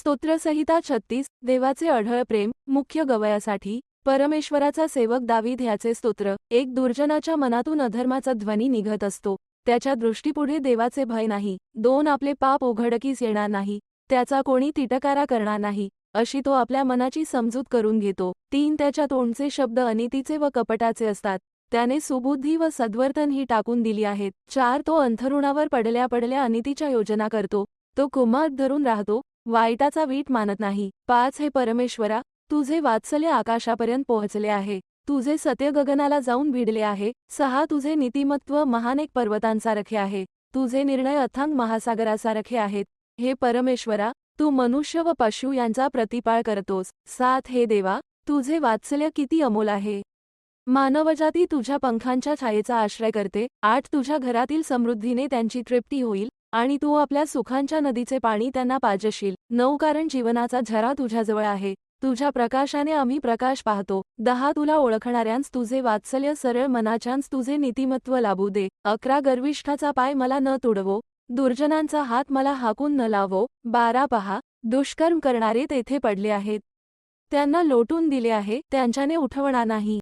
स्तोत्रसहिता छत्तीस देवाचे अढळ प्रेम मुख्य गवयासाठी परमेश्वराचा सेवक दावीद ह्याचे स्तोत्र एक दुर्जनाच्या मनातून अधर्माचा ध्वनी निघत असतो त्याच्या दृष्टीपुढे देवाचे भय नाही दोन आपले पाप उघडकीस येणार नाही त्याचा कोणी तिटकारा करणार नाही अशी तो आपल्या मनाची समजूत करून घेतो तीन त्याच्या तोंडचे शब्द अनितीचे व कपटाचे असतात त्याने सुबुद्धी व सद्वर्तन ही टाकून दिली आहेत चार तो अंथरुणावर पडल्या पडल्या अनितीच्या योजना करतो तो कुमार धरून राहतो वाईटाचा वीट मानत नाही. पाच हे परमेश्वरा तुझे वात्सल्य आकाशापर्यंत पोहोचले आहे. तुझे सत्य गगनाला जाऊन भिडले आहे. सहा तुझे नीतिमत्व महान एक पर्वतांसारखे आहे. तुझे निर्णय अथांग महासागरासारखे आहेत. हे परमेश्वरा तू मनुष्य व पशु यांचा प्रतिपाळ करतोस. सात हे देवा तुझे वात्सल्य किती अमोल आहे. मानवजाती तुझ्या पंखांच्या छायेचा आश्रय करते. आठ तुझ्या घरातील समृद्धीने त्यांची तृप्ती होईल. आणि तू आपल्या सुखांच्या नदीचे पाणी त्यांना पाजशील. नऊ कारण जीवनाचा झरा तुझ्याजवळ आहे. तुझ्या प्रकाशाने आम्ही प्रकाश पाहतो. दहा तुला ओळखणाऱ्यांस तुझे वात्सल्य सरळ मनाच्यांस तुझे नीतिमत्व लाभू दे. अकरा गर्विष्ठाचा पाय मला न तुडवो. दुर्जनांचा हात मला हाकून न लावो. बारा पहा. दुष्कर्म करणारे तेथे पडले आहेत. त्यांना लोटून दिले आहे. त्यांच्याने उठवणार नाही.